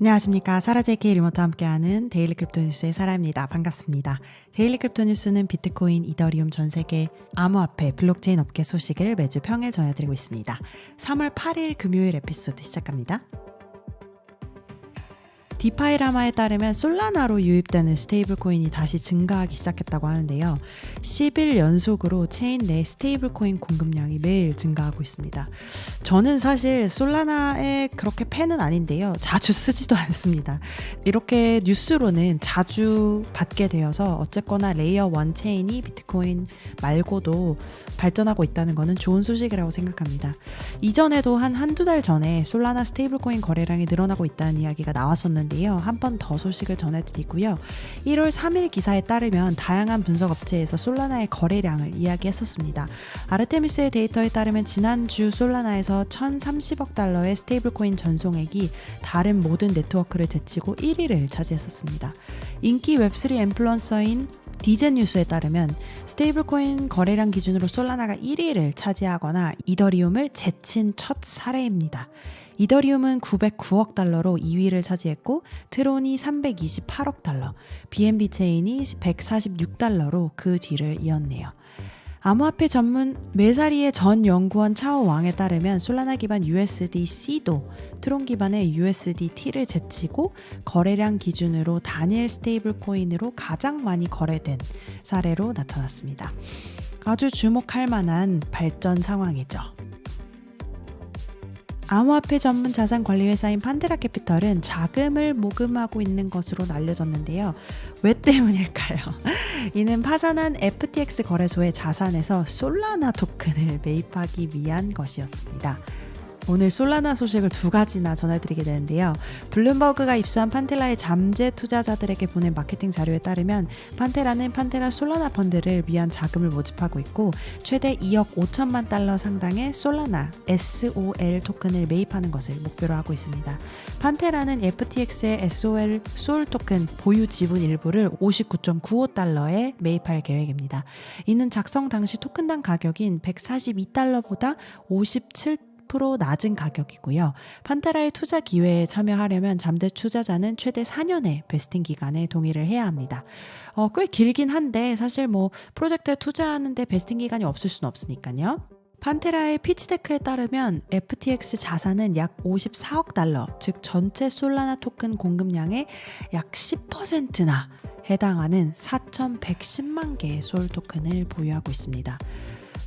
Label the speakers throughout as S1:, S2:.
S1: 안녕하십니까. 사라제이케이 리모트와 함께하는 데일리 크립토 뉴스의 사라입니다. 반갑습니다. 데일리 크립토 뉴스는 비트코인, 이더리움 전 세계 암호화폐, 블록체인 업계 소식을 매주 평일 전해드리고 있습니다. 3월 8일 금요일 에피소드 시작합니다. 디파이라마에 따르면 솔라나로 유입되는 스테이블 코인이 다시 증가하기 시작했다고 하는데요. 10일 연속으로 체인 내 스테이블 코인 공급량이 매일 증가하고 있습니다. 저는 사실 솔라나에 그렇게 팬은 아닌데요. 자주 쓰지도 않습니다. 이렇게 뉴스로는 자주 받게 되어서 어쨌거나 레이어 1 체인이 비트코인 말고도 발전하고 있다는 것은 좋은 소식이라고 생각합니다. 이전에도 한 한두 달 전에 솔라나 스테이블 코인 거래량이 늘어나고 있다는 이야기가 나왔었는데 있는데요. 한 번 더 소식을 전해드리고요. 1월 3일 기사에 따르면 다양한 분석 업체에서 솔라나의 거래량을 이야기했었습니다. 아르테미스의 데이터에 따르면 지난주 솔라나에서 1,030억 달러의 스테이블 코인 전송액이 다른 모든 네트워크를 제치고 1위를 차지했었습니다. 인기 웹3 인플루언서인 디젠 뉴스에 따르면 스테이블 코인 거래량 기준으로 솔라나가 1위를 차지하거나 이더리움을 제친 첫 사례입니다. 이더리움은 909억 달러로 2위를 차지했고 트론이 328억 달러, BNB 체인이 146달러로 그 뒤를 이었네요. 암호화폐 전문 메사리의 전 연구원 차오 왕에 따르면 솔라나 기반 USDC도 트론 기반의 USDT를 제치고 거래량 기준으로 단일 스테이블 코인으로 가장 많이 거래된 사례로 나타났습니다. 아주 주목할 만한 발전 상황이죠. 암호화폐 전문 자산 관리 회사인 판테라 캐피털은 자금을 모금하고 있는 것으로 알려졌는데요. 왜 때문일까요? 이는 파산한 FTX 거래소의 자산에서 솔라나 토큰을 매입하기 위한 것이었습니다. 오늘 솔라나 소식을 두 가지나 전해드리게 되는데요. 블룸버그가 입수한 판테라의 잠재 투자자들에게 보낸 마케팅 자료에 따르면 판테라는 판테라 솔라나 펀드를 위한 자금을 모집하고 있고 최대 2억 5천만 달러 상당의 솔라나 SOL 토큰을 매입하는 것을 목표로 하고 있습니다. 판테라는 FTX의 SOL 솔 토큰 보유 지분 일부를 59.95달러에 매입할 계획입니다. 이는 작성 당시 토큰당 가격인 142달러보다 57 10% 낮은 가격이고요. 판테라의 투자 기회에 참여하려면 잠재 투자자는 최대 4년의 베스팅 기간에 동의를 해야 합니다. 어, 꽤 길긴 한데 사실 뭐 프로젝트에 투자하는데 베스팅 기간이 없을 수는 없으니까요. 판테라의 피치데크에 따르면 FTX 자산은 약 54억 달러, 즉 전체 솔라나 토큰 공급량의 약 10%나 해당하는 4,110만 개의 솔 토큰을 보유하고 있습니다.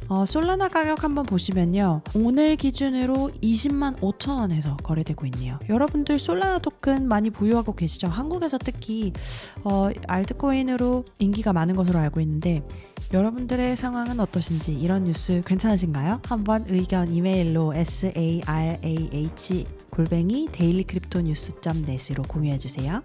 S1: 어, 솔라나 가격 한번 보시면요. 오늘 기준으로 20만 5천 원에서 거래되고 있네요. 여러분들 솔라나 토큰 많이 보유하고 계시죠? 한국에서 특히 어, 알트코인으로 인기가 많은 것으로 알고 있는데 여러분들의 상황은 어떠신지 이런 뉴스 괜찮으신가요? 한번 의견 이메일로 sarah 골뱅이 데일리크립토뉴스.net으로 공유해 주세요.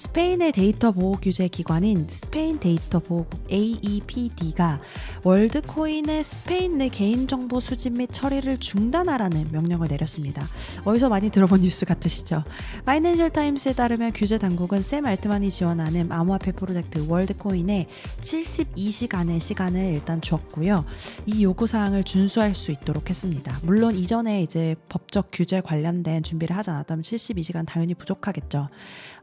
S1: 스페인의 데이터 보호 규제 기관인 스페인 데이터 보호국 AEPD가 월드코인의 스페인 내 개인정보 수집 및 처리를 중단하라는 명령을 내렸습니다. 어디서 많이 들어본 뉴스 같으시죠? 파이낸셜 타임스에 따르면 규제 당국은 샘 알트만이 지원하는 암호화폐 프로젝트 월드코인에 72시간의 시간을 일단 주었고요. 이 요구 사항을 준수할 수 있도록 했습니다. 물론 이전에 이제 법적 규제 관련된 준비를 하지 않았다면 72시간 당연히 부족하겠죠.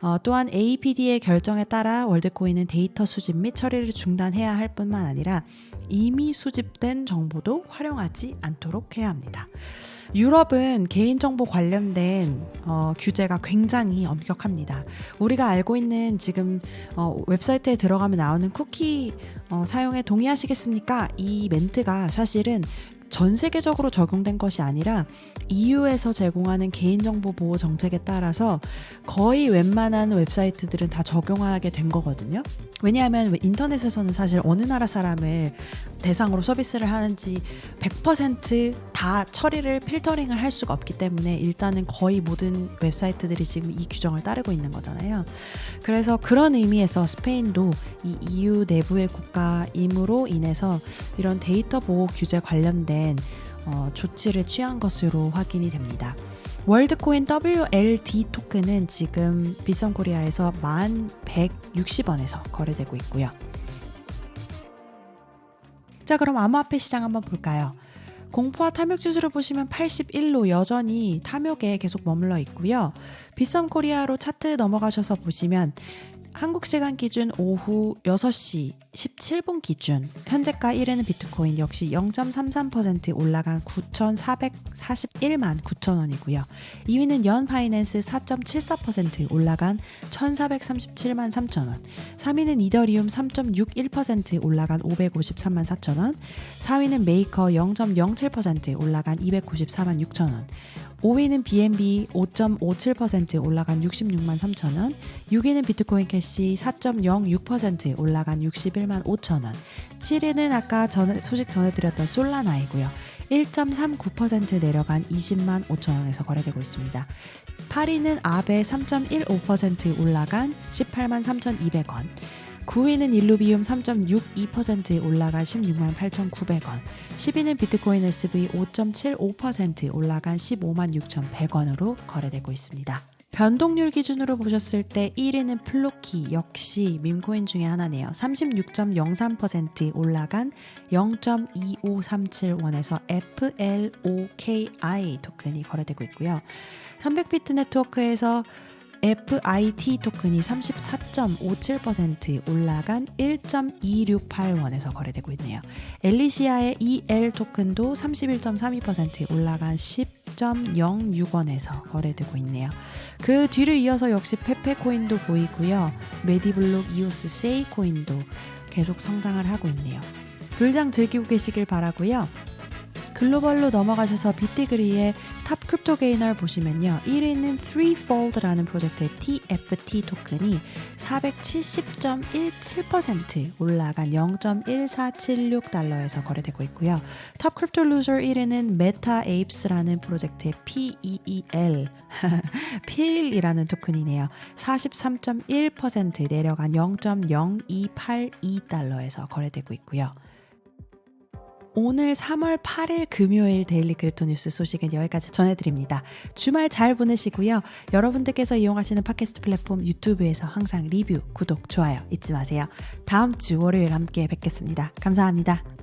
S1: 어, 또한 APD의 결정에 따라 월드코인은 데이터 수집 및 처리를 중단해야 할 뿐만 아니라 이미 수집된 정보도 활용하지 않도록 해야 합니다. 유럽은 개인정보 관련된 어, 규제가 굉장히 엄격합니다. 우리가 알고 있는 지금 어, 웹사이트에 들어가면 나오는 쿠키 어, 사용에 동의하시겠습니까? 이 멘트가 사실은 전 세계적으로 적용된 것이 아니라 EU에서 제공하는 개인정보 보호 정책에 따라서 거의 웬만한 웹사이트들은 다 적용하게 된 거거든요. 왜냐하면 인터넷에서는 사실 어느 나라 사람을 대상으로 서비스를 하는지 100%다 처리를 필터링을 할 수가 없기 때문에 일단은 거의 모든 웹사이트들이 지금 이 규정을 따르고 있는 거잖아요. 그래서 그런 의미에서 스페인도 이 EU 내부의 국가임으로 인해서 이런 데이터 보호 규제 관련된 어, 조치를 취한 것으로 확인이 됩니다. 월드코인 WLD 토큰은 지금 비선 코리아에서 1,160원에서 거래되고 있고요. 자, 그럼 암호화폐 시장 한번 볼까요? 공포와 탐욕 지수를 보시면 81로 여전히 탐욕에 계속 머물러 있고요. 비썸 코리아로 차트 넘어가셔서 보시면 한국 시간 기준 오후 6시 17분 기준 현재가 1위는 비트코인 역시 0.33% 올라간 9,441만 9천 원이고요. 2위는 연 파이낸스 4.74% 올라간 1,437만 3천 원. 3위는 이더리움 3.61% 올라간 553만 4천 원. 4위는 메이커 0.07% 올라간 294만 6천 원. 5위는 BNB 5.57% 올라간 66만 3천 원, 6위는 비트코인 캐시 4.06% 올라간 61만 5천 원, 7위는 아까 전에, 소식 전해드렸던 솔라나이고요. 1.39% 내려간 20만 5천 원에서 거래되고 있습니다. 8위는 아베 3.15% 올라간 18만 3,200원, 9위는 일루비움 3.62% 올라간 16만 8,900원, 10위는 비트코인 SV 5.75% 올라간 15만 6,100원으로 거래되고 있습니다. 변동률 기준으로 보셨을 때 1위는 플로키 역시 밈코인 중에 하나네요. 36.03% 올라간 0.2537원에서 FLOKI 토큰이 거래되고 있고요. 300비트 네트워크에서 FIT 토큰이 34.57% 올라간 1.268원에서 거래되고 있네요. 엘리시아의 EL 토큰도 31.32% 올라간 10.06원에서 거래되고 있네요. 그 뒤를 이어서 역시 페페코인도 보이고요. 메디블록 이오스 세이 코인도 계속 성장을 하고 있네요. 불장 즐기고 계시길 바라고요. 글로벌로 넘어가셔서 비티그리의 탑 크립토 게이너를 보시면요. 1위는 threefold라는 프로젝트의 TFT 토큰이 470.17% 올라간 0.1476달러에서 거래되고 있고요. 탑 크립토 루저 1위는 메타 에이프스라는 프로젝트의 PEEL 필이라는 토큰이네요. 43.1% 내려간 0.0282달러에서 거래되고 있고요. 오늘 3월 8일 금요일 데일리 크립토 뉴스 소식은 여기까지 전해드립니다. 주말 잘 보내시고요. 여러분들께서 이용하시는 팟캐스트 플랫폼 유튜브에서 항상 리뷰, 구독, 좋아요 잊지 마세요. 다음 주 월요일 함께 뵙겠습니다. 감사합니다.